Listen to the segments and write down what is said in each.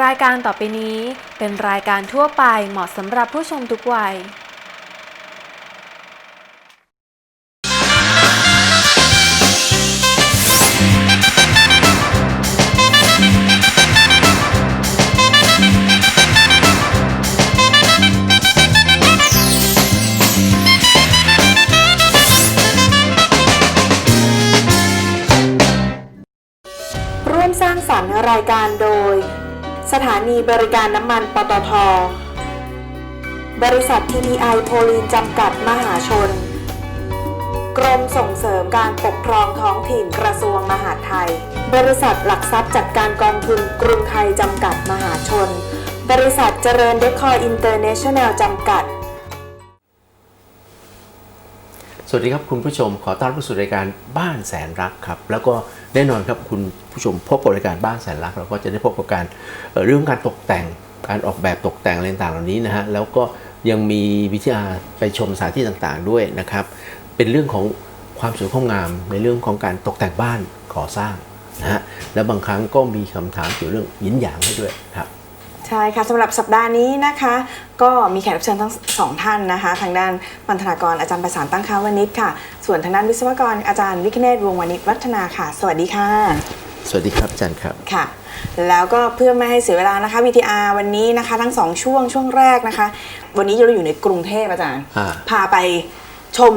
รายการต่อไปนี้เป็นรายการทั่วไปเหมาะสำหรับผู้ชมทุกวัย ร่วมสร้างสรรค์รายการโด สถานีบริการน้ำมันปตท บริษัท TPI โพลีนจำกัดมหาชน กรมส่งเสริมการปกครองท้องถิ่นกระทรวงมหาดไทย บริษัทหลักทรัพย์จัดการกองทุนกรุงไทยจำกัดมหาชน บริษัทเจริญเดคอร์อินเตอร์เนชั่นแนลจำกัด สวัสดีครับคุณผู้ชมขอต้อนรับเข้าสู่รายการบ้านแสนรักครับแล้วก็แน่นอนครับคุณผู้ชมพบกับรายการบ้านแสนรัก เราก็จะได้พบกับการเเรื่องการตกแต่งการออกแบบตกแต่งอะไรต่างเหล่านี้นะฮะแล้วก็ยังมีวิทยาไปชมสถานที่ต่างๆด้วยนะครับเป็นเรื่องของความสวยความงามในเรื่องของการตกแต่งบ้านก่อสร้างนะฮะและบางครั้งก็มีคำถามเกี่ยวเรื่องหยินหยางให้ด้วยครับ ใช่ค่ะสำหรับสัปดาห์นี้นะคะ ก็มีแขกรับเชิญทั้งสองท่านนะคะ ทางด้านพันธนากรอาจารย์ประสานตั้งค้าวนิชค่ะ ส่วนทางด้านวิศวกรอาจารย์วิคเนตวงศ์วณิชวัฒนาค่ะ สวัสดีค่ะ สวัสดีครับอาจารย์ครับค่ะ แล้วก็เพื่อไม่ให้เสียเวลานะคะ VTR วันนี้นะคะ ทั้งสองช่วงช่วงแรกนะคะ วันนี้เราอยู่ในกรุงเทพอาจารย์ อ่า พาไปชม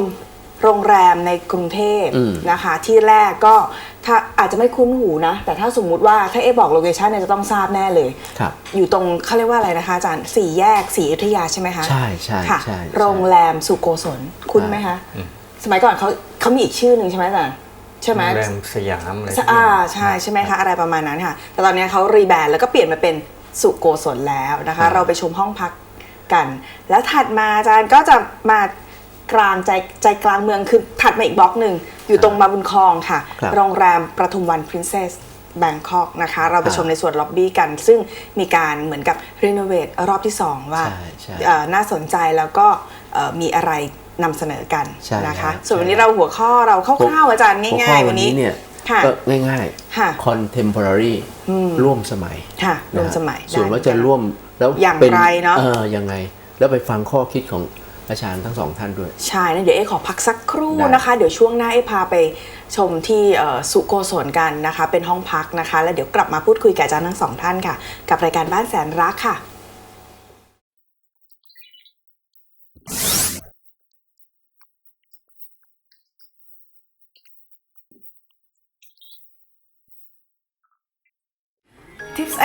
โรงแรมในกรุงเทพอืมนะคะ ที่แรกก็ถ้าอาจจะไม่คุ้นหูนะ แต่ถ้าสมมุติว่าถ้าเอบอกโลเคชันเนี่ยจะต้องทราบแน่เลยครับอยู่ตรงเขาเรียกว่าอะไรนะคะอาจารย์สี่แยกสี่อยุธยาใช่ไหมคะ ใช่ใช่ค่ะใช่ใช่โรงแรมสุโกศลคุณไหมคะ สมัยก่อนเขาเขามีอีกชื่อหนึ่งใช่ไหมอาจารย์ใช่ไหมโรงแรมสยามอะไรใช่อ่าใช่ใช่ไหมคะ อะไรประมาณนั้นค่ะ แต่ตอนนี้เขารีแบรนด์แล้วก็เปลี่ยนมาเป็นสุโกศลแล้วนะคะ เราไปชมห้องพักกัน แล้วถัดมาอาจารย์ก็จะมา กลางใจใจกลางเมืองคือถัดมาอีกบล็อกหนึ่ง อยู่ตรงมาบุญคลองค่ะ ครับโรงแรมประทุมวันพรินเซสแบงคอกนะคะ เราไปครับชมในส่วนล็อบบี้กัน ซึ่งมีการเหมือนกับรีโนเวทรอบที่ 2 ว่าใช่ใช่เอ่อน่าสนใจแล้วก็เอ่อมีอะไรนำเสนอกันใช่นะคะแล้วส่วนวันนี้เราหัวข้อเราคร่าวๆอาจารย์หัวง่าข้อยๆ วัวันนนี้นี้เนี่ยค่ะ ก็ง่ายค่ะๆ contemporary ร่วมสมัยค่ะรนะวมฮะสมัยส่วนได้ ว่าจะร่วมแล้วอย่างป็ไรเนอะเออยังไง แล้วไปฟังข้อคิดของ อาจารย์ทั้งสองท่านด้วย ใช่นะเดี๋ยวเอ๊ขอพักสักครู่ได้นะคะ เดี๋ยวช่วงหน้าเอ๊พาไปชมที่เอ่อสุโกศลกันนะคะ เป็นห้องพักนะคะ แล้วเดี๋ยวกลับมาพูดคุยกับอาจารย์ทั้งสองท่านค่ะ กับรายการบ้านแสนรักค่ะ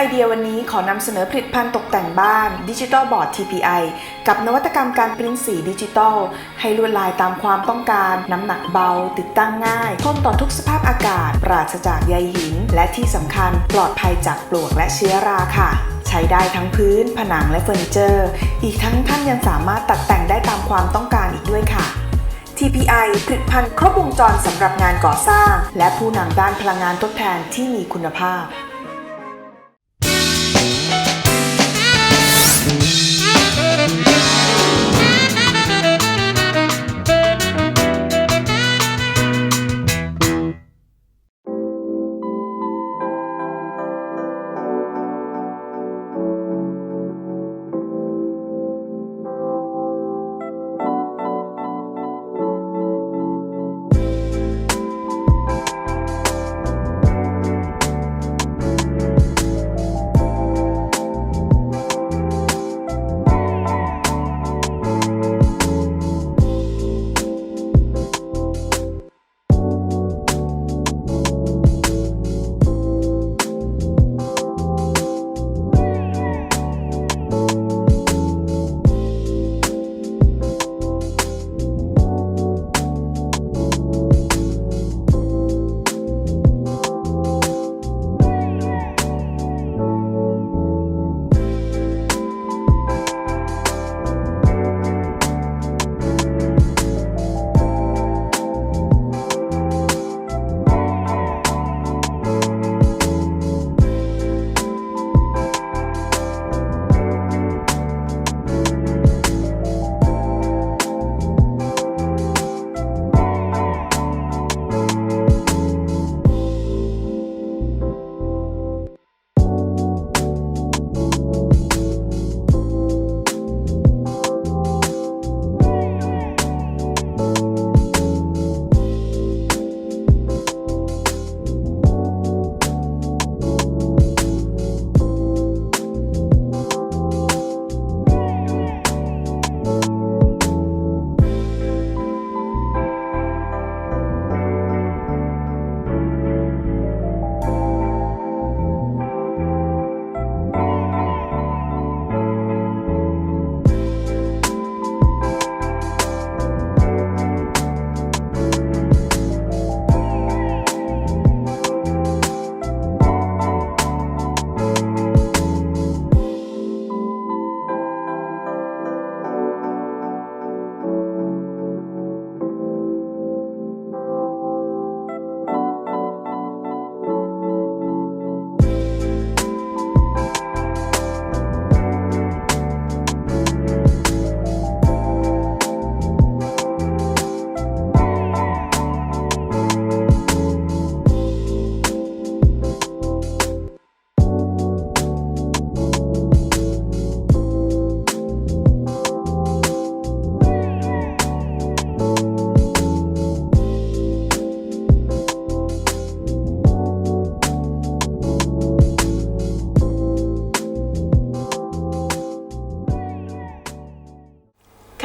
ไอเดียวันนี้ขอนำเสนอผลิตภัณฑ์ตกแต่งบ้านดิจิ t a ลบอร์ด TPI กับนวัตกรรมการปริ้นสีดิจิตอลให้ลวดลายตามความต้องการ น้ำหนักเบา ติดตั้งง่ายทนต่อทุกสภาพอากาศ ปราศจากใยหิน และที่สำคัญปลอดภัยจากปลวกและเชื้อราค่ะ ใช้ได้ทั้งพื้น ผนังและเฟอร์นิเจอร์ อีกทั้งท่านยังสามารถตัดแต่งได้ตามความต้องการอีกด้วยค่ะ TPI ผลิตภัณฑ์ครบวงจรสำหรับงานก่อสร้าง และผู้นำด้านพลังงานทดแทนที่มีคุณภาพ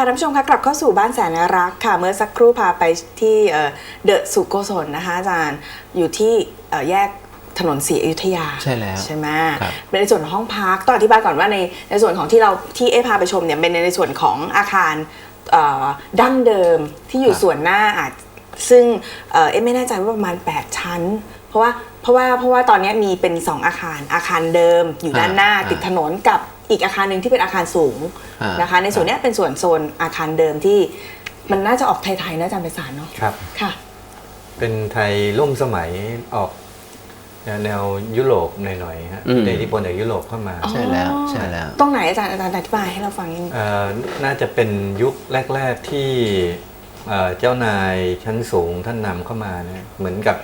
ท่านผู้ชมคะกลับเข้าสู่บ้านแสนรักค่ะ เมื่อสักครู่พาไปที่เดอะสุโกศลนะคะอาจารย์อยู่ที่เอ่อแยกถนนศรีอยุธยาใช่แล้วใช่ไหมครับเป็นในส่วนของห้องพักต้องอธิบายก่อนว่าในในส่วนของที่เราที่เอพาไปชมเนี่ยเป็นในส่วนของอาคารเอ่อดั้งเดิมที่อยู่ส่วนหน้าอาจซึ่งเอ่อเอ๊ะไม่แน่ใจว่าประมาณ 8 ชั้น เพราะว่าเพราะว่าเพราะว่าตอนนี้มีเป็น 2 อาคารอาคารเดิมอยู่ด้านหน้าอ่าติดถนนกับ อีกอาคารหนึ่งที่เป็นอาคารสูงอ่านนะคะ ในส่วนเนี้ยเป็นส่วนโซนอาคารเดิมที่มันน่าจะออกไทยๆนะอาจารย์ไพศาลเนาะครับค่ะ เป็นไทยร่วมสมัยออกแนวยุโรปหน่อยๆฮะอืมในอิทธิพลจากยุโรปเข้ามาใช่แล้วใช่แล้วตรงไหนอาจารย์อาจารย์อธิบายให้เราฟังนิดนึงเอ่อน่าจะเป็นยุคแรก ๆที่เอ่อเจ้านายชั้นสูงท่านนำเข้ามานะเหมือนกับ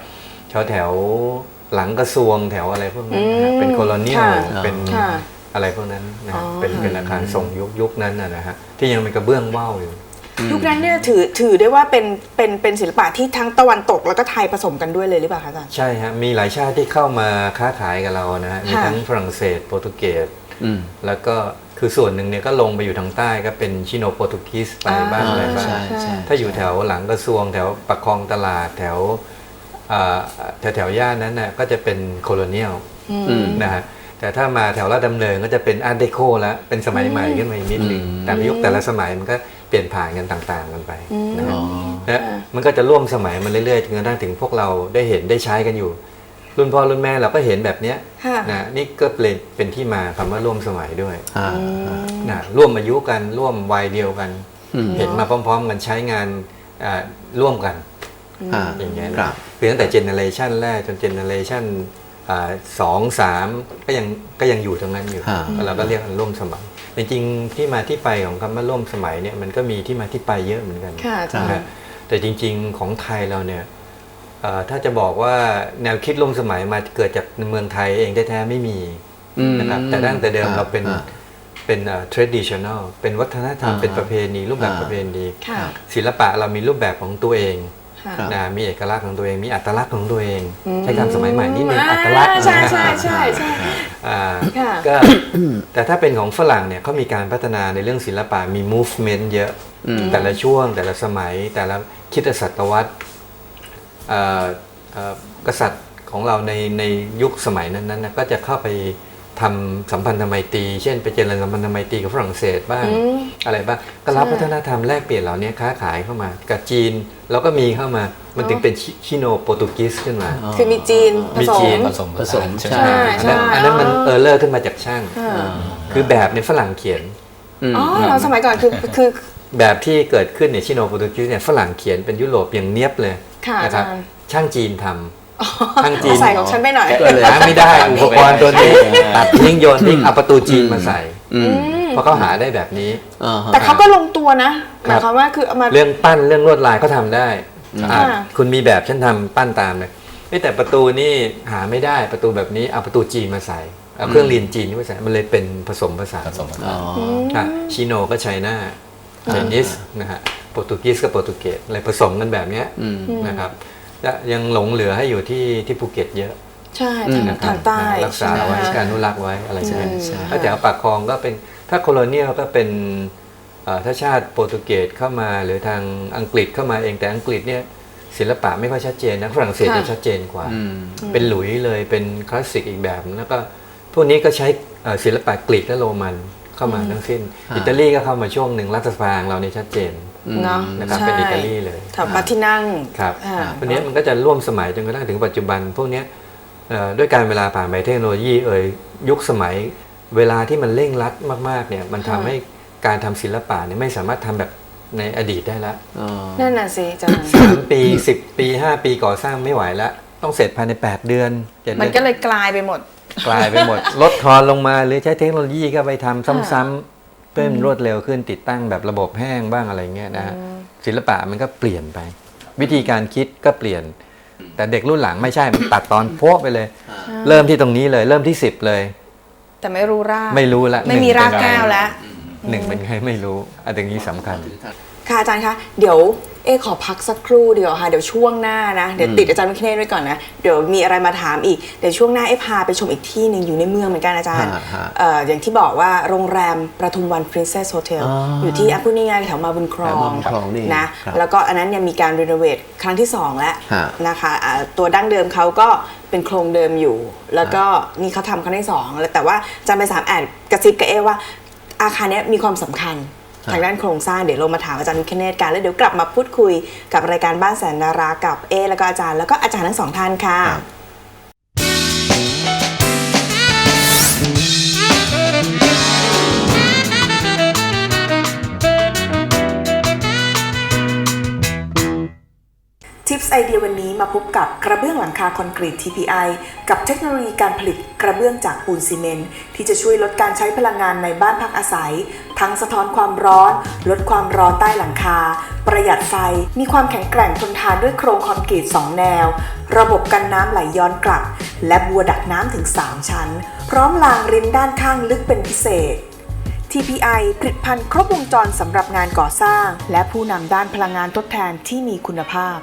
แถวแถวๆหลังกระทรวงแถวอะไรพวกนั้นนะฮะอืมเป็นโคลเนียลค่ะเป็นค่ะ อะไรพวกนั้นนะฮะอ๋อ เป็นเป็นอาคารทรงยุคยุคนั้นนะนะฮะที่ยังเป็นกระเบื้องว่าวอยู่ยุคนั้นเนี่ยถือถือได้ว่าเป็นเป็นเป็นศิลปะที่ทั้งตะวันตกแล้วก็ไทยผสมกันด้วยเลยหรือเปล่าคะอาจารย์ ใช่ฮะมีหลายชาติที่เข้ามาค้าขายกับเรานะฮะมีค่ะ ทั้งฝรั่งเศสโปรตุเกส อืม แล้วก็คือส่วนหนึ่งเนี่ยก็ลงไปอยู่ทางใต้ก็เป็นชิโนโปรตุกีสไปบ้างอะไรบ้าง ใช่ใช่ ถ้าอยู่แถวหลังกระทรวงแถวปากคลองตลาดแถวอ่าแถวแถวย่านนั้นน่ะก็จะเป็นโคโลเนียลอืม นะฮะ แต่ถ้ามาแถวลาดดำเนินก็จะเป็นอาร์ตเดโคแล้วเป็นสมัยใหม่ขึ้นมาอีกนิดนึงอืมแต่ละยุคแต่ละสมัยมันก็เปลี่ยนผ่านกันต่างๆกันไปนะอ๋ฮะอนะมันก็จะร่วมสมัยมาเรื่อยๆจนกระทั่งถึงพวกเราได้เห็นได้ใช้กันอยู่ รุ่นพ่อรุ่นแม่เราก็เห็นแบบเนี้ยค่ะนะนี่ก็เป็นเป็นที่มาคำว่าร่วมสมัยด้วยอ่านะร่วมอายุกันร่วมวัยเดียวกันอืมเห็นมาพร้อม ๆ กันใช้งานอ่าร่วมกันอ่าอย่างเงี้ยครันะบคือตั้งแต่เจเนอเรชันแรกจนเจเนอเรชัน สองสามก็ยังก็ยังอยู่ตรงนั้นอยู่อ่าเราก็เรียกกันร่วมสมัย จริงๆที่มาที่ไปของคำว่าร่วมสมัยเนี่ยมันก็มีที่มาที่ไปเยอะเหมือนกันค่ะอาจารนะย์ฮะแต่จริง ๆของไทยเราเนี่ยเอ่อถ้าจะบอกว่าแนวคิดร่วมสมัยมาเกิดจากเมืองไทยเองแท้ๆไม่มีอืมนะครับแต่ตั้งแต่เดิมอ่าเราเป็นอ่าเป็นเอ่อ traditional เป็นวัฒนธรรมอ่าเป็นประเพณีรูปแบบอ่าประเพณีค่ะศิลปะเรามีรูปแบบของตัวเองค่ะครับ นะมีเอกลักษณ์ของตัวเองมีอัตลักษณ์ของตัวเองอืมใช้คำสมัยใหม่นิดนึงอ่าอัตลักษณ์ใช่นะใช่ใช่ใช่อ่าค่ะก็แต่ถ้าเป็นของฝรั่งเนี่ยเขามีการพัฒนาในเรื่องศิลปะมี movement เยอะอืมแต่ละช่วง แต่ละสมัย แต่ละคริดศตวรรษเอ่อเอ่อกษัตริย์ของเราในในยุคสมัยนั้นๆนะก็จะเข้าไป ทำสัมพันธไมตรีเช่นไปเจริญสัมพันธไมตรีกับฝรั่งเศสบ้างอืมอะไรบ้างก็รับใช่วัฒนธรรมแลกเปลี่ยนเหล่านี้ค้าขายเข้ามา กับจีนเราก็มีเข้ามามันถึงเป็นชิชิโนโปรตุกีสขึ้นมา คือมีจีนผมีสจีมนผสมผสมใช่ไหใช่ใช่อันนั้นอันนั้นมันเออร์เลอร์ขึ้นมาจากช่างค่ะอ่าคือแบบในยฝรั่งเขียนมอ๋อเราสมัยก่อนคือคือแบบที่เกิดขึ้นในชิโนโปรตุกีสเนี่ยฝรั่งเขียนเป็นยุโรปอย่างเนียบเลยค่ะอานะคจารับรย์ช่างจีนทำ ช่างจีนใส่ของฉันไปหน่อยก็เลยหาไม่ได้อุปกรณ์ตัวนี้ตัดทิ้งโยนทิ้งเอาประตูจีนมาใส่อืมเพราะเขาหาได้แบบนี้อ่าฮะแต่เขาก็ลงตัวนะหครัมาบยความว่าคือเอามาเรื่องปั้นเรื่องลวดลายเขาทำได้อะค่ะคุณมีแบบฉันทำปั้นตามเลยเอ้ยแต่ประตูนี่หาไม่ได้ประตูแบบนี้เอาประตูจีนมาใส่เอาเครื่องเรียนจีนมาใส่มันเลยเป็นผสมผสานผสมผสาอ๋นออะชิโนก็ไชน่าไชนีสนะฮะโปรตุกีสกับโปรตุเกสอะไรผสมกันแบบเนี้ยอืมนะครับและ ยังหลงเหลือให้อยู่ที่ที่ภูเก็ตเยอะใช่ทางนะครับทางใต้รักษาไว้ใช่ไหมการคะอนุรักษ์ไว้อะไรอย่างเงี้ยใช่ถ้าแถวปากคลองก็เป็นถ้าโคโลเนียลก็เป็นเอ่อถ้าชาติโปรตุเกสเข้ามาหรือทางอังกฤษเข้ามาเองแต่อังกฤษเนี่ยศิลปะไม่ค่อยชัดเจนนะฝรั่งเศสจะชัดเจนกว่าอืมเป็นหลุยเลยเป็นคลาสสิกอีกแบบ แล้วก็พวกนี้ก็ใช้เอ่อศิลปะกรีกและโรมันเข้ามาทั้งสิ้นฮะอิตาลีก็เข้ามาช่วงหนึ่งรัฐสภาของเราเนี่ยชัดเจน เนาะนะครับใช่เป็นอิตาลีเลยแถวพระที่นั่งครับอ่าพวกนี้มันก็จะร่วมสมัยจนกระทั่งถึงปัจจุบัน พวกเนี้ยเอ่อด้วยการเวลาผ่านไปเทคโนโลยีเอ่ยยุคสมัย เวลาที่มันเร่งรัดมากๆเนี่ยมันทำให้การทำศิลปะเนี่ยไม่สามารถทำแบบในอดีตได้ละอ๋อนั่นน่ะสิอาจารย์สามปี10ปี5ปีก่อสร้างไม่ไหวละต้องเสร็จภายใน 8 เดือนเจ็ดมันเดือนก็เลยกลายไปหมด กลายไปหมด ลดทอนลงมาหรือใช้เทคโนโลยีก็ไปทำซ้ำๆ เพื่อให้มันรวดเร็วขึ้นติดตั้งแบบระบบแห้งบ้างอะไรเงี้ยนะฮะศิลปะมันก็เปลี่ยนไป วิธีการคิดก็เปลี่ยน แต่เด็กรุ่นหลังไม่ใช่มันตัดตอนโพะไปเลย เริ่มที่ตรงนี้เลยเริ่มที่10เลย แต่ไม่รู้รากไม่รู้ละไม่มีหนึ่งรากเป็นไงแก้วแล้วหนึ่งเป็นไงไม่รู้อันตรงนี้สำคัญ ค่ะอาจารย์คะเดี๋ยวเอะขอพักสักครู่เดียวค่ะเดี๋ยวช่วงหน้านะ เดี๋ยวติดอาจารย์วิคเนตไว้ก่อนนะ เดี๋ยวมีอะไรมาถามอีก เดี๋ยวช่วงหน้าเอะพาไปชมอีกที่หนึ่งอยู่ในเมืองเหมือนกันอาจารย์ฮะฮะเอ่ออย่างที่บอกว่าโรงแรมประทุมวัน Princess Hotel อ๋อออยู่ที่อะพูดง่ายๆแถวมาบุญครอแถวมางบุญครองนี่นะครับแล้วก็อันนั้นยังมีการรีโนเวทครั้งที่ 2 แล้วฮะนะคะอ่าตัวดั้งเดิมเขาก็เป็นโครงเดิมอยู่ แล้วก็นี่เขาทำครั้งที่สองแล้วแต่ว่าอาจารย์ไปสามแอดกระซิบกับเอว่าอาคารเนี้ยมีความสำคัญ ทางด้านโครงสร้างเดี๋ยวเรามาถามอาจารย์วิคเนตกันแล้วเดี๋ยวกลับมาพูดคุยกับรายการบ้านแสนดารากับเอ แล้วก็อาจารย์แล้วก็อาจารย์ทั้งสองท่านค่ะ ทิปส์ไอเดียวันนี้มาพบกับกระเบื้องหลังคาคอนกรีต TPI กับเทคโนโลยีการผลิตกระเบื้องจากปูนซีเมนต์ที่จะช่วยลดการใช้พลังงานในบ้านพักอาศัย ทั้งสะท้อนความร้อน ลดความร้อนใต้หลังคา ประหยัดไฟ มีความแข็งแกร่งทนทานด้วยโครงคอนกรีต 2 แนว ระบบกันน้ำไหลย้อนกลับ และบัวดักน้ำถึง 3 ชั้น พร้อมรางริมด้านข้างลึกเป็นพิเศษ TPI ผลิตภัณฑ์ครบวงจรสำหรับงานก่อสร้าง และผู้นำด้านพลังงานทดแทนที่มีคุณภาพ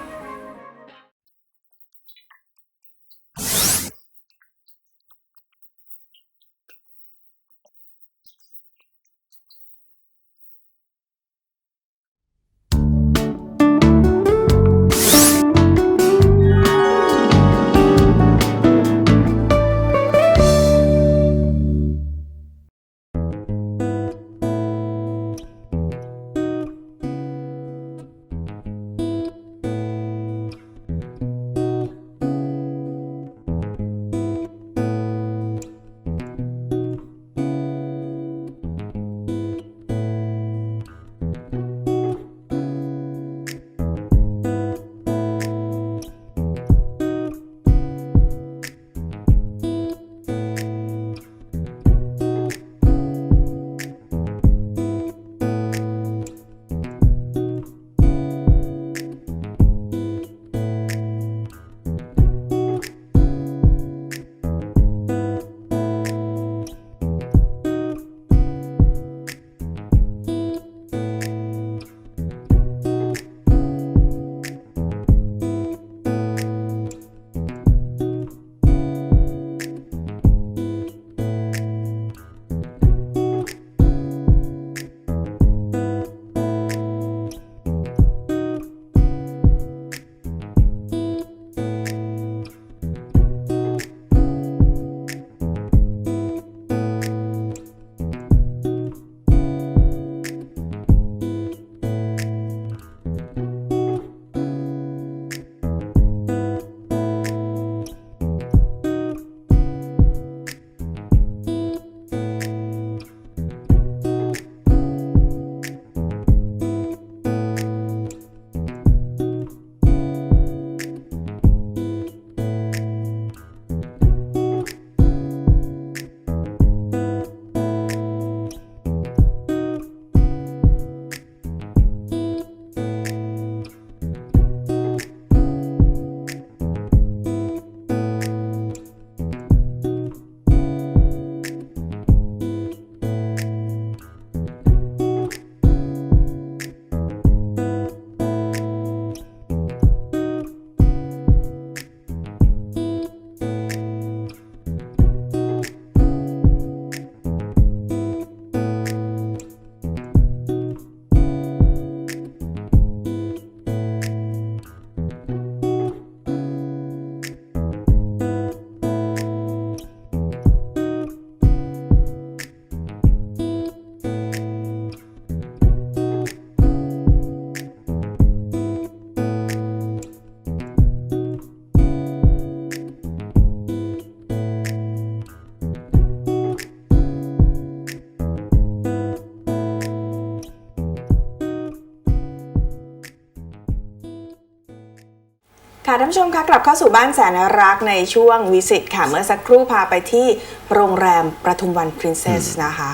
ค่ะท่านผู้ชมคะกลับเข้าสู่บ้านแสนรักในช่วงวิสิตค่ะ เมื่อสักครู่พาไปที่โรงแรมประทุมวัน Princess นะคะ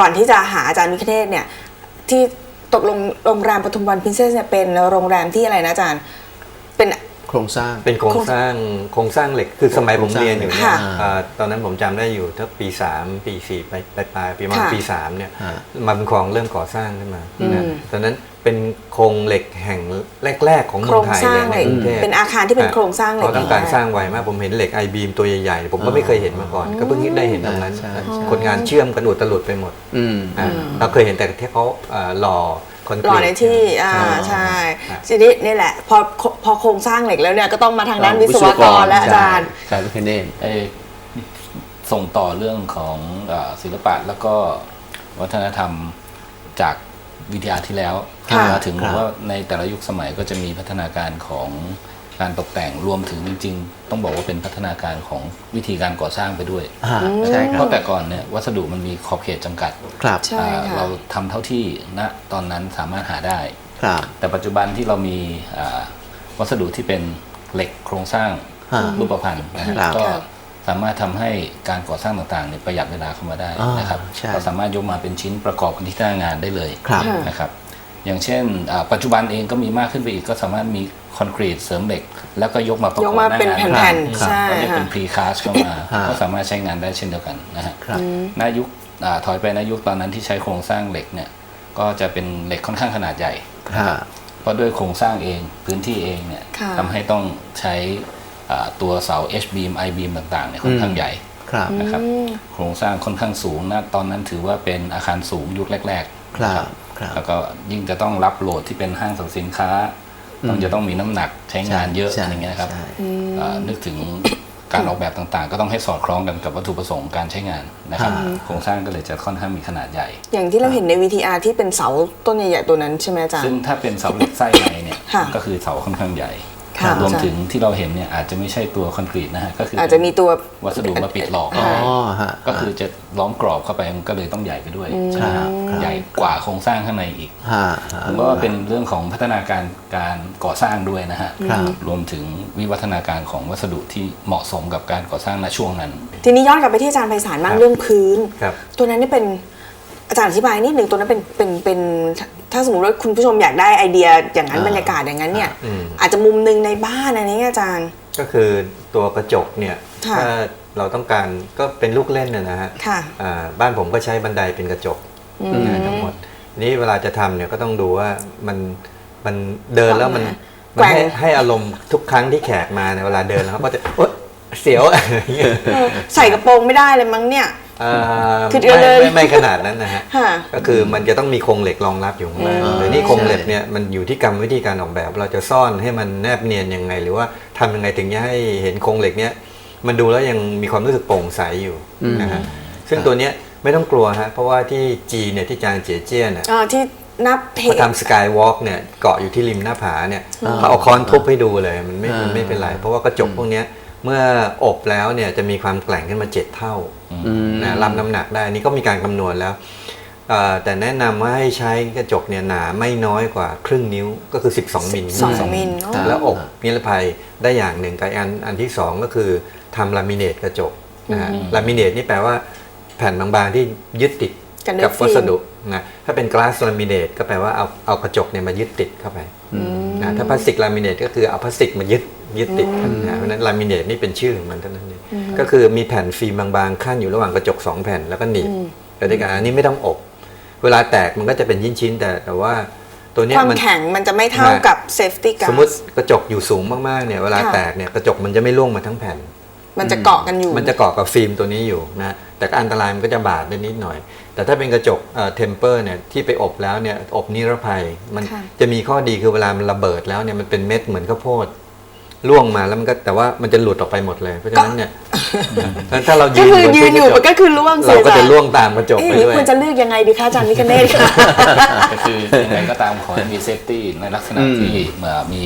ก่อนที่จะหาอาจารย์วิคเนตเนี่ยที่ตกลงโรงแรมปทุมวัน Princess เนี่ยเป็นโรงแรมที่อะไรนะอาจารย์เป็นโครงสร้าง เป็นโครงสร้างโครงสร้างเหล็กคือสมัยผมเรียนอยู่เนี่ยค่ะอ่าตอนนั้นผมจำได้อยู่ถ้าปี 3 ปี4ไปปลายปลายปีประมาณค่ะปี3เนี่ยฮะมันเป็นคลองเริ่มก่อสร้างขึ้นมาอืม นะตอนนั้น เป็นโครงเหล็กแห่งแรก ๆ ของโคเมืรองงไทยสร้าเลงยในเหล็กกรุงเทพเป็นอาคารที่เป็นโครงสร้างเหล็ก เขาต้องการแรกสร้างไวมากผมเห็นเหล็กไอบีมตัวใหญ่ๆ ผมก็ไม่เคยเห็นมาก่อน ก็เพิ่งได้เห็นตรงนั้น ใช่ใช่ คนงานเชื่อมกันอุตลุดไปหมดอืม อะเราเคยเห็นแต่ที่เขาเอ่อหล่อคอนกหล่รีอต ในที่อ่าใช่ ใช่ครับทีนี้นี่แหละ พอพอโครงสร้างเหล็กแล้วเนี่ยก็ต้องมาทางด้านวิศวกรและอาจารย์ใช่อาจารย์วิคเนต เอ่อส่งต่อเรื่องของเออศิลปะแล้วก็วัฒนธรรมจาก วิทยาที่แล้วค่ะมาถึงครับว่าในแต่ละยุคสมัยก็จะมีพัฒนาการของการตกแต่งรวมถึงจริง ๆ ต้องบอกว่าเป็นพัฒนาการของวิธีการก่อสร้างไปด้วยอ่าใช่คเพรับราะแต่ก่อนเนี่ยวัสดุมันมีขอบเขตจำกัดครับใช่อ่าค่ะเราทำเท่าที่ณตอนนั้นสามารถหาได้ครับแต่ปัจจุบันที่เรามีอ่าวัสดุที่เป็นเหล็กโครงสร้างฮะรูปพรรณนะฮะครับก็ สามารถทำให้การก่อสร้างต่างๆเนี่ยประหยัดเวลาเข้ามาได้อ่านนะครับใช่เราสามารถยกมาเป็นชิ้นประกอบกันที่หน้างานได้เลยครับค่ะนะครับอย่างเช่นอ่าปัจจุบันเองก็มีมากขึ้นไปอีกก็สามารถมีคอนกรีตเสริมเหล็ก แล้วก็ยกมาประกยอบกมาหน้าเป็นงานแผ่นครับๆใช่ก็เรียกค่ะเป็นพรีคาสเข้ามาฮะก็สามารถใช้งานได้เช่นเดียวกันนะฮะครับณยุคอ่าถอยไปณยุคตอนนั้นที่ใช้โครงสร้างเหล็กเนี่ยก็จะเป็นเหล็กค่อนข้างขนาดใหญ่ครับเพราะด้วยโครงสร้างเองพื้นที่เองเนี่ยค่ะทำให้ต้องใช้อ่า ตัวเสา H beam I beam ต่างๆเนี่ยค่อนข้างใหญ่ครับนะครับโครงสร้างค่อนข้างสูงนะตอนนั้นถือว่าเป็นอาคารสูงยุคแรกๆครับนะครับครับแล้วก็ยิ่งจะต้องรับโหลดที่เป็นห้างสรรพสินค้า ต้องจะต้องมีน้ำหนักใช้งานเยอะใช่อะไรเงี้ยนะครับใช่อ่านึกถึงการออกแบบต่างๆ ก็ต้องให้สอดคล้องกันกับวัตถุประสงค์การใช้งานนะครับอ่าโครงสร้างก็เลยจะค่อนข้างมีขนาดใหญ่ อย่างที่เราเห็นใน VTR ที่เป็นเสาต้นใหญ่ๆตัวนั้นใช่ไหมอาจารย์ซึ่งถ้าเป็นเสาเหล็กไส้ในเนี่ยค่ะก็คือเสาค่อนข้างใหญ่ค่ะ รวมอาจารย์ถึงที่เราเห็นเนี่ยอาจจะไม่ใช่ตัวคอนกรีตนะฮะก็คืออาอาจจะมีตัววัสดุมาปิดหลอกอ๋อฮะก็คือจะล้อมกรอบเข้าไปมันก็เลยต้องใหญ่ไปด้วยครับนะฮะครับใหญ่กว่าโครงสร้างข้างในอีกฮะฮะผมว่าเป็นเรื่องของพัฒนาการการก่อสร้างด้วยนะฮะครับรวมถึงวิวัฒนาการของวัสดุที่เหมาะสมกับการก่อสร้างณช่วงนั้น ทีนี้ย้อนกลับไปที่อาจารย์ไพศาลบ้างครับเรื่องพื้นครับตัวนั้นนี่เป็น อาจารย์อธิบายนิดหนึ่งตัวนั้นเป็นเป็นเป็นถ้าสมมติว่าคุณผู้ชมอยากได้ไอเดียอย่างนั้นอ่าบรรยากาศอย่างนั้นเนี่ย อืม อาจจะมุมหนึ่งในบ้านอะไรนี้อาจารย์ ก็คือตัวกระจกเนี่ยค่ะ ถ้าเราต้องการก็เป็นลูกเล่นนะนะฮะค่ะอ่าบ้านผมก็ใช้บันไดเป็นกระจกนะทั้งหมดนี่เวลาจะทำเนี่ยก็ต้องดูว่ามันมันเดินแล้วมันแกว่มันงให้ให้อารมณ์ทุกครั้งที่แขกมาเนี่ยเวลาเดินแล้วเขาก็จะโอ๊ย เสียวอะไรอย่างเงี้ยเออใส่กระโปรงไม่ได้เลยมั้งเนี่ยอ่าคือไม่เดินไม่ไม่ขนาดนั้นนะฮะ ค่ะ ก็คือมันจะต้องมีโครงเหล็กรองรับอยู่ข้างล่างอืม แต่นี่โครงเหล็กใช่เนี่ยมันอยู่ที่กรรมวิธีการออกแบบ เราจะซ่อนให้มันแนบเนียนยังไง หรือว่าทำยังไงถึงจะให้เห็นโครงเหล็กเนี่ยมันดูแล้วยังมีความรู้สึกโปร่งใสอยู่นะฮะซึ่งตัวเนี้ยไม่ต้องกลัวฮะเพราะว่าที่จีนเนี่ยที่จางเจียเจี้ยนเนี่ย อ่าที่นับเทเขาทำสกายวอล์กเนี่ยเกาะอยู่ที่ริมหน้าผาเนี่ยเขาเอาค้อนทุบให้ดูเลยมันไม่มันไม่เป็นไร เพราะว่ากระจกพวกเนี้ย เมื่ออบแล้วเนี่ยจะมีความแกร่งขึ้นมาเจ็ดเท่าอืมนะรับน้ำหนักได้อันนี่ก็มีการคำนวณแล้วเอ่อแต่แนะนำว่าให้ใช้กระจกเนี่ยหนาไม่น้อยกว่าครึ่งนิ้วก็คือ 12 มิลสองมิลอ๋อแล้วอบนิรภัยได้อย่างหนึ่งกับอันอันที่สองก็คือทำลามิเนตกระจกนะฮะลามิเนตนี่แปลว่าแผ่นบางๆที่ยึดติดกันด้วยกับวัสดุฟิล์นะถ้าเป็นกลาสลามิเนตก็แปลว่าเอาเอากระจกเนี่ยมายึดติดเข้าไปนะถ้าพลาสติกลามิเนตก็คือเอาพลาสติกมายึด ยึดติดกันนะเพราะฉะนั้นลามิเนตนี่เป็นชื่อของมันเท่านั้นเองก็คือมีแผ่นฟิล์มบางๆขั้นอยู่ระหว่างกระจกสองแผ่นแล้วก็หนีบแต่ในการอันนี้ไม่ต้องอบ เวลาแตกมันก็จะเป็นชิ้นๆแต่แต่ว่าตัวเนี้ยความมัน แข็งมันจะไม่เท่ากับเซฟตี้การ์สมมติกระจกอยู่สูงมากๆเนี่ยเวลาค่ะ แตกเนี่ยกระจกมันจะไม่ร่วงมาทั้งแผ่น มันจะเกาะกันอยู่ มันจะเกาะกับฟิล์มตัวนี้อยู่นะแต่ก็อันตรายมันก็จะบาดได้นิดหน่อย แต่ถ้าเป็นกระจกเทมเปอร์เนี่ยที่ไปอบแล้วเนี่ยอบนิรภัย มันค่ะ จะมีข้อดีคือเวลามันระเบิดแล้วเนี่ยมันเป็นเม็ดเหมือนข้าวโพด ล่วงมาแล้วมันก็แต่ว่ามันจะหลุดออกไปหมดเลย เพราะฉะนั้นเนี่ยถ้าเราก็ยืนคือยืนอยู่บมันก็คือล่วงสิเราก็จะอจรย์ล่วงตามกระจกเอ๊ะไปอย่างนี้ด้วย ควรจะเลือกยังไงดีคะอาจารย์มิคเนตค่ะ ก็คือยังไงก็ตามขอให้มีเซฟตี้ในลักษณะที่เอ่อมี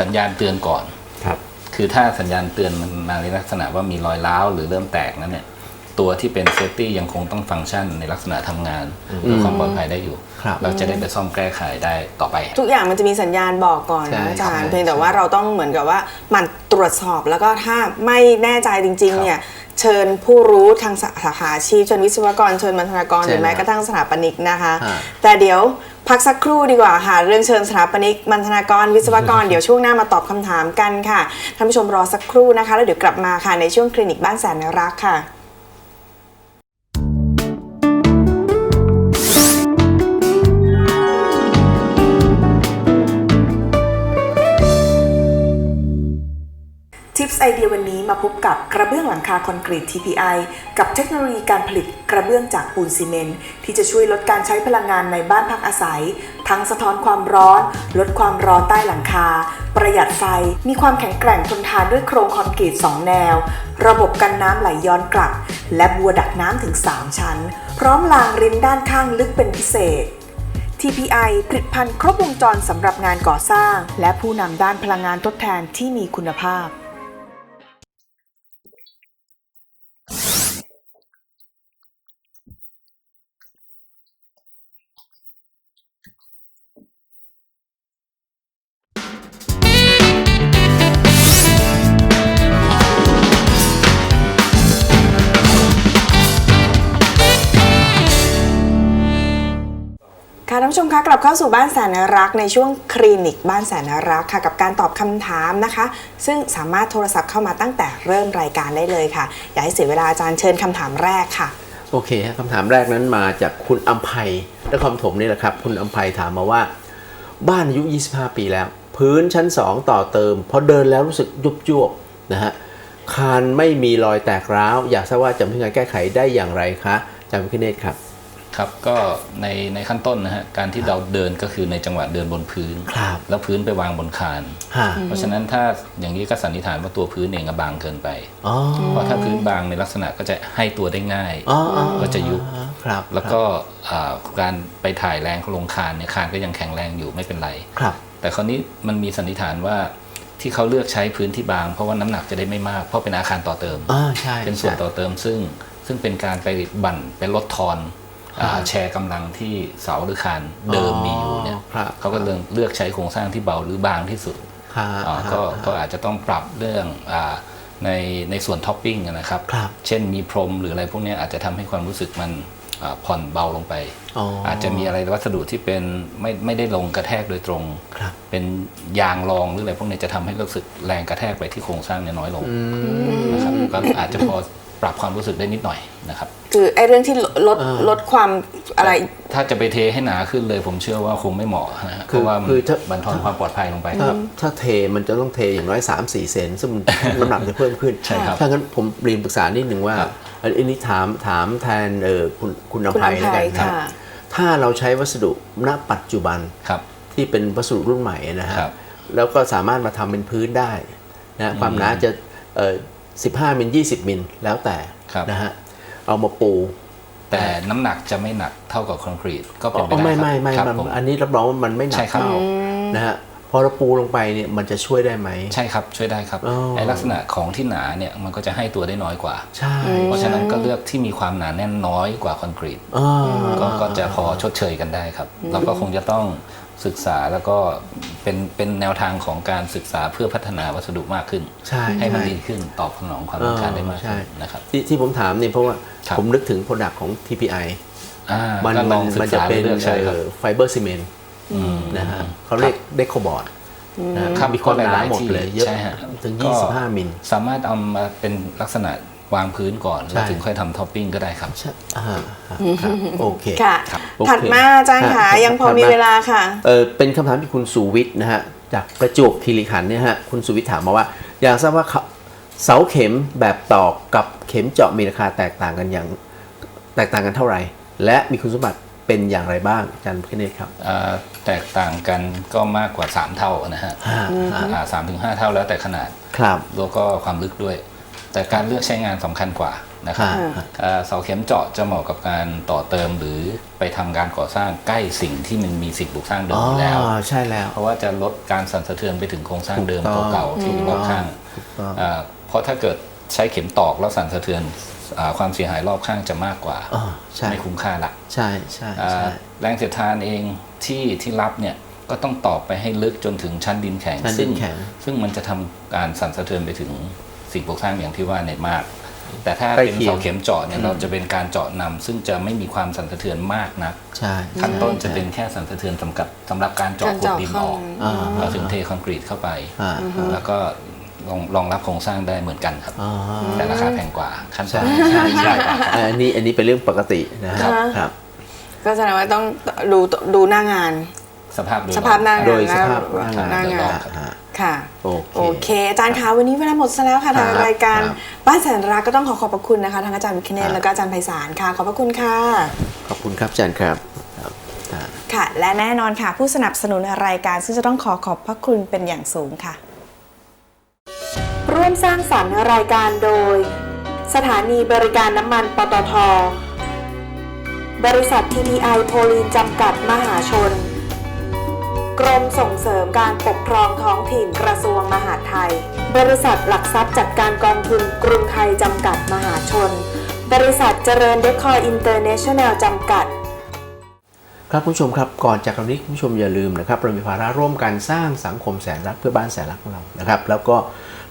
สัญญาณเตือนก่อน ครับ คือถ้าสัญญาณเตือนมันมาในลักษณะว่ามีรอยร้าวหรือเริ่มแตกนั้นเนี่ยตัวที่เป็นเซฟตี้ยังคงต้องฟังก์ชันในลักษณะทำงานเพื่อความปลอดภัยได้อยู่ครับเราจะได้ไปซ่อมแก้ไขได้ต่อไป ทุกอย่างมันจะมีสัญญาณบอกก่อนใช่นะอาจารย์ใช่เพียงแต่ว่าเราต้องเหมือนกับว่าหมั่นตรวจสอบแล้วก็ถ้าไม่แน่ใจจริงๆเนี่ยเชิญผู้รู้ทางสาขาอาชีพเชิญวิศวกรเชิญบรรณาธิการหรือแม้กระทั่งสถาปนิกนะคะ ฮะ แต่เดี๋ยวพักสักครู่ดีกว่าค่ะ เรื่องเชิญสถาปนิกบรรณาธิการวิศวกรเดี๋ยวช่วงหน้ามาตอบคำถามกันค่ะท่านผู้ชมรอสักครู่นะคะ แล้วเดี๋ยวกลับมาค่ะในช่วงคลินิกบ้านแสนรักค่ะ ทิปส์ไอเดียวันนี้มาพบกับกระเบื้องหลังคาคอนกรีต TPI กับเทคโนโลยีการผลิตกระเบื้องจากปูนซีเมนต์ที่จะช่วยลดการใช้พลังงานในบ้านพักอาศัย ทั้งสะท้อนความร้อน ลดความร้อนใต้หลังคา ประหยัดไฟ มีความแข็งแกร่งทนทานด้วยโครงคอนกรีต 2 แนว ระบบกันน้ำไหลย้อนกลับ และบัวดักน้ำถึง 3 ชั้น พร้อมรางริมด้านข้างลึกเป็นพิเศษ TPI ผลิตภัณฑ์ครบวงจรสำหรับงานก่อสร้าง และผู้นำด้านพลังงานทดแทนที่มีคุณภาพ ผู้ชมคะกลับเข้าสู่บ้านแสนรักในช่วงคลินิกบ้านแสนรักค่ะ กับการตอบคำถามนะคะ ซึ่งสามารถโทรศัพท์เข้ามาตั้งแต่เริ่มรายการได้เลยค่ะ อย่าให้เสียเวลาอาจารย์เชิญคำถามแรกค่ะ โอเคฮะคำถามแรกนั้นมาจากคุณอัมภัยและคำถมนี่แหละครับ คุณอัมภัยถามมาว่า บ้านอายุ 25 ปีแล้ว พื้นชั้น 2 ต่อเติมพอเดินแล้วรู้สึกยุบยวบนะฮะคานไม่มีรอยแตกร้าว อยากทราบว่าจะมีการแก้ไขได้อย่างไรคะอาจารย์วิคเนตครับ ครับก็ในในขั้นต้นนะฮะการที่เราเดินก็คือในจังหวะเดินบนพื้น ครับแล้วพื้นไปวางบนคาน ฮะเพราะฉะนั้นถ้าอย่างนี้ก็สันนิษฐานว่าตัวพื้นเองอะบางเกินไป อ๋อเพราะถ้าพื้นบางในลักษณะก็จะให้ตัวได้ง่าย อ๋ออ๋อก็จะยุบ ครับแล้วก็อ่าการไปถ่ายแรงลงคานเนี่ยคานก็ยังแข็งแรงอยู่ไม่เป็นไร ครับ แต่คราวนี้มันมีสันนิษฐานว่าที่เขาเลือกใช้พื้นที่บาง เพราะว่าน้ำหนักจะได้ไม่มากเพราะเป็นอาคารต่อเติม อ่าใช่เป็นส่วนใช่ต่อเติมซึ่งซึ่งเป็นการไปบั่นเป็นลดทอนอ่า แชร์กำลังที่เสาหรือคานเดิมมีอยู่เนี่ยครับเขาก็เลือกเลือกใช้โครงสร้างที่เบาหรือบางที่สุดครับอ่าก็ก็อาจจะต้องปรับเรื่องอาในในส่วนท็อปปิ้งนะครับครับ เช่นมีพรมหรืออะไรพวกเนี้ยอาจจะทำให้ความรู้สึกมันอ่าผ่อนเบาลงไปอ๋อออาจจะมีอะไรวัสดุที่เป็นไม่ไม่ได้ลงกระแทกโดยตรงครับเป็นยางรองหรืออะไรพวกเนี้ยจะทำให้รู้สึกแรงกระแทกไปที่โครงสร้างเนี่ยน้อยลงอืมนะครับก็อาจจะพอป รับความรู้สึกได้นิดหน่อยนะครับ คือไอ้เรื่องที่ลดเออลดความอะไร ถ้าจะไปเทให้หนาขึ้นเลยผมเชื่อว่าคงไม่เหมาะนะฮะคือเพราะว่ามันคือถ้าบั่นทอนความปลอดภัยลงไปถ้าถ้าเทมันจะต้องเทอย่างน้อย 3 4 เซนซึ่งมันน้ำหนักจะเพิ่มขึ้นใช่ครับถ้างั้นผมเรียนปรึกษานิดหนึ่งว่าครับอันนี้ถามถามแทนเออคุณคุณคุณนภัยอภัแล้วยกันครับค่ะถ้าเราใช้วัสดุณปัจจุบันครับที่เป็นวัสดุรุ่นใหม่นะฮะครับแล้วก็สามารถมาทำเป็นพื้นได้นะความหนาจะเอ่อ 15 มิล 20 มิล แล้วแต่ครับนะฮะ เอามาปู แต่น้ำหนักจะไม่หนักเท่ากับคอนกรีตก็เป็นไปอ๋อได้ไม่ครับไม่ไม่ครับมันผมอันนี้รับรองว่ามันไม่หนัใช่กครับเท่านะฮะพอเราปูลงไปเนี่ยมันจะช่วยได้ไหม ใช่ครับช่วยได้ครับอ๋อไอลักษณะของที่หนาเนี่ยมันก็จะให้ตัวได้น้อยกว่าใช่เพราะฉะนั้นก็เลือกที่มีความหนาแน่นน้อยกว่าคอนกรีตอ่าก็ก็จะพอชดเชยกันได้ครับเราก็คงจะต้อง ศึกษาแล้วก็เป็นเป็นแนวทางของการศึกษาเพื่อพัฒนาวัสดุมากขึ้น ใช่ให้มันช่ดีขึ้นตอบสนองความต้องการได้มากใช่ขึ้นนะครับที่ที่ผมถามเนี่ยเพราะว่าครับผมนึกถึงโปรดักต์ของ TPI อ่ามันก็ลมัอนงศึมันกจะษาเป็นเลือกใช้ครับไฟเบอร์ซีเมนต์มนะฮะเขาเรียกเดโคบอร์ดนะฮะครับมีความหก็หนาลายๆหมดที่เลยเยอะใช่ฮะถึงก็25 มิล สามารถเอามาเป็นลักษณะ วางพื้นก่อนใช่แล้วถึงค่อยทำท็อปปิ้งก็ได้ครับใช่อ่าครับโอเค ค่ะโอเคถัดมาอาจารย์ขาฮะยังพอถัดมีมา เวลาค่ะ เออเป็นคำถามที่คุณสุวิทย์นะฮะจากประจวบคีรีขันธ์เนี่ยฮะคุณสุวิทย์ถามมาว่า อยากทราบว่าเขาเสาเข็มแบบตอกกับเข็มเจาะมีราคาแตกต่างกันอย่างแตกต่างกันเท่าไหร่ และมีคุณสมบัติเป็นอย่างไรบ้างอาจารย์พิเนตครับอ่าแตกต่างกันก็มากกว่า 3 เท่านะฮะอ่าอ่าอ่าสามถึงห้าเท่าแล้วแต่ขนาด ครับแล้วก็ความลึกด้วย แต่การเลือกใช้งานสำคัญกว่านะครับอ่าอ่าเสาเข็มเจาะจะเหมาะกับการต่อเติมหรือไปทำการก่อสร้างใกล้สิ่งที่มันมีสิ่งปลูกสร้างเดิอ๋มออยู่แล้วใช่แล้ว เพราะว่าจะลดการสั่นสะเทือนไปถึงโครงสร้างเดิมถูกต้องเก่าๆที่อยู่รอบข้างถูกต้องอ่าเพราะถ้าเกิดใช้เข็มตอกแล้วสั่นสะเทือนอ่าความเสียหายรอบข้างจะมากกว่าอ๋อใช่ไม่คุ้มค่าละใช่ใช่อ่าใช่แรงเสียดทานเองที่ที่รับเนี่ยก็ต้องตอบไปให้ลึกจนถึงชั้นดินแข็งชั้นดิซึ่งนแข็งซึ่งมันจะทำการสั่นสะเทือนไปถึง สิ่งปลูกสร้างอย่างที่ว่าเนี่ยมาก แต่ถ้าใกล้เป็นเคียงเสาเข็มเจาะเนี่ยเราจะเป็นการเจาะนำซึ่งจะไม่มีความสั่นสะเทือนมากนักใช่ขั้นต้นจะใช่เป็นแค่สั่นสะเทือนสำหรับสำหรับการเจาะการขุดเจาะดินข้าองอกอ่าเราถึงเทคอนกรีตเข้าไปอ่าแล้วก็รองรองรับโครงสร้างได้เหมือนกันครับอ๋อแต่ราคาแพงกว่าขั้นตใช่อนใช่ใช่ยากกว่าครับอันนี้อันนี้เป็นเรื่องปกตินะฮะครับครับก็แสดงว่าต้องดูดูหน้างาน สภาพโดยสภาพหน้างานโดยสภาพหน้าหน้างานงานฮะค่ะโอเคโอเคอาจารย์คะวันนี้เวลาหมดซะแล้วค่ะครัทาบงรายการครับบ้านแสนรักก็ต้องขอขอบพระคุณนะคะทั้งอาจารย์วิคเนครัตบแล้วก็อาจารย์ไพศาลค่ะ ขอบพระคุณค่ะ ขอบคุณครับอาจารย์ครับครับอ่าค่ะ และแน่นอนค่ะ ผู้สนับสนุนรายการซึ่งจะต้องขอขอบพระคุณเป็นอย่างสูงค่ะ ร่วมสร้างสรรค์รายการโดย สถานีบริการน้ำมันปตท บริษัท TPI โพลีนจำกัดมหาชน กรมส่งเสริมการปกครองท้องถิ่นกระทรวงมหาดไทย บริษัทหลักทรัพย์จัดการกองทุนกรุงไทยจำกัดมหาชน บริษัทเจริญเดคอร์อินเตอร์เนชั่นแนลจำกัด ครับคุณผู้ชมครับก่อนจากวันนี้คุณผู้ชมอย่าลืมนะครับเรามีภาระร่วมกันสร้างสังคมแสนรักเพื่อบ้านแสนรักของเรานะครับ แล้วก็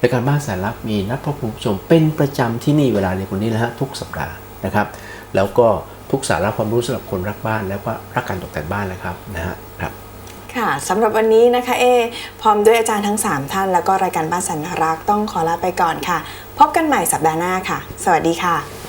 รายการบ้านแสนรักมีนัดพบคุณผู้ชมเป็นประจำที่นี่เวลาในวันนี้นะฮะทุกสัปดาห์นะครับ แล้วก็ทุกสาระความรู้สำหรับคนรักบ้าน แล้วก็รักการตกแต่งบ้านนะครับนะฮะ ค่ะสำหรับวันนี้นะคะเอพร้อมด้วยอาจารย์ทั้ง 3 ท่าน แล้วก็รายการบ้านสันรักต้องขอลาไปก่อนค่ะ พบกันใหม่สัปดาห์หน้าค่ะ สวัสดีค่ะ